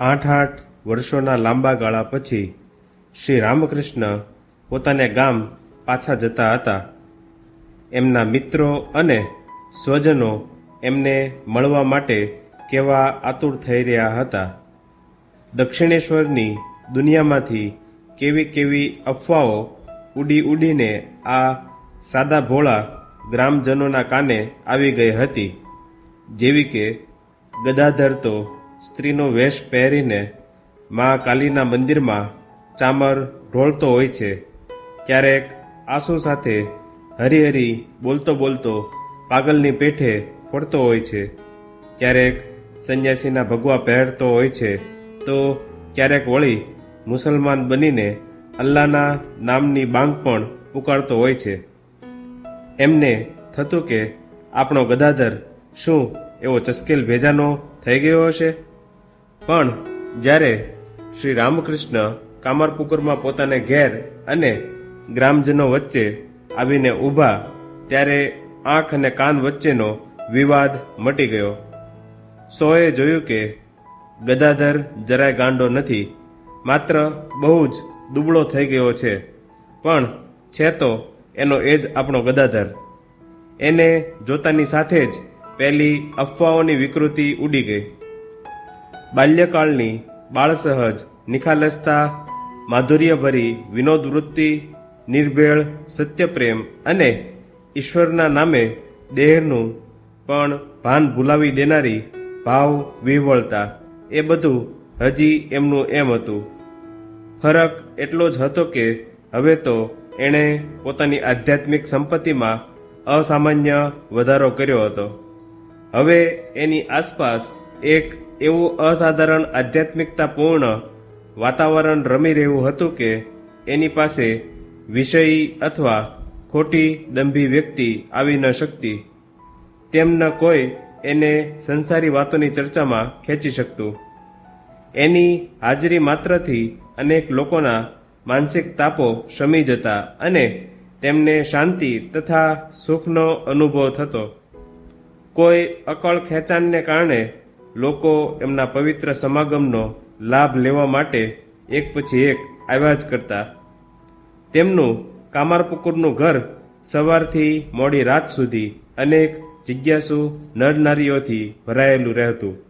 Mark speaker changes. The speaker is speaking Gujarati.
Speaker 1: આઠ આઠ વર્ષોના લાંબા ગાળા પછી શ્રી રામકૃષ્ણ પોતાને ગામ પાછા જતા હતા. એમના મિત્રો અને સ્વજનો એમને મળવા માટે કેવા આતુર થઈ રહ્યા હતા. દક્ષિણેશ્વરની દુનિયામાંથી કેવી કેવી અફવાઓ ઉડી ઉડીને આ સાદા ભોળા ગ્રામજનોના કાને આવી ગઈ હતી. જેવી કે ગદાધર તો સ્ત્રીનો વેશ પહેરીને મા કાલીના મંદિરમાં ચામર ઢોળતો હોય છે. ક્યારેક આંસુ સાથે હરિહરી બોલતો બોલતો પાગલની પેઠે ફરતો હોય છે. ક્યારેક સંન્યાસીના ભગવા પહેરતો હોય છે. તો ક્યારેક વળી મુસલમાન બનીને અલ્લાહના નામની બાંગ પણ ઉકાળતો હોય છે. એમને થતું કે આપણો ગદાધર શું એવો ચસ્કેલ ભેજાનો થઈ ગયો હશે? પણ જ્યારે શ્રી રામકૃષ્ણ કામરપુકુરમાં પોતાને ઘેર અને ગ્રામજનો વચ્ચે આવીને ઊભા, ત્યારે આંખ અને કાન વચ્ચેનો વિવાદ મટી ગયો. સોએ જોયું કે ગદાધર જરાય ગાંડો નથી, માત્ર બહુ જ દુબળો થઈ ગયો છે. પણ છે તો એનો એ જ આપણો ગદાધર. એને જોતાની સાથે જ પહેલી અફવાઓની વિકૃતિ ઉડી ગઈ. બાલ્યકાળની બાળસહજ, નિખાલસતા, માધુર્યભરી વિનોદ વૃત્તિ નિર્ભેળ, સત્યપ્રેમ અને ઈશ્વરના નામે દેહનું પણ ભાન ભૂલાવી દેનારી ભાવ વિહવળતા, એ બધું હજી એમનું એમ હતું. ફરક એટલો જ હતો કે હવે તો એણે પોતાની આધ્યાત્મિક સંપત્તિમાં અસામાન્ય વધારો કર્યો હતો. હવે એની આસપાસ એક એવું અસાધારણ આધ્યાત્મિકતાપૂર્ણ વાતાવરણ રમી રહ્યું હતું કે એની પાસે વિષયી અથવા ખોટી દંભી વ્યક્તિ આવી ન શકતી. તેમ કોઈ એને સંસારી વાતોની ચર્ચામાં ખેંચી શકતું. એની હાજરી માત્રથી અનેક લોકોના માનસિક તાપો શમી જતા અને તેમને શાંતિ તથા સુખનો અનુભવ થતો. કોઈ અકળ ખેંચાણને કારણે લોકો એમના પવિત્ર સમાગમનો લાભ લેવા માટે એક પછી એક આવ્યા જ કરતા. તેમનું કામારપુકુરનું ઘર સવારથી મોડી રાત સુધી અનેક જિજ્ઞાસુ નર નારીઓથી ભરાયેલું રહેતું.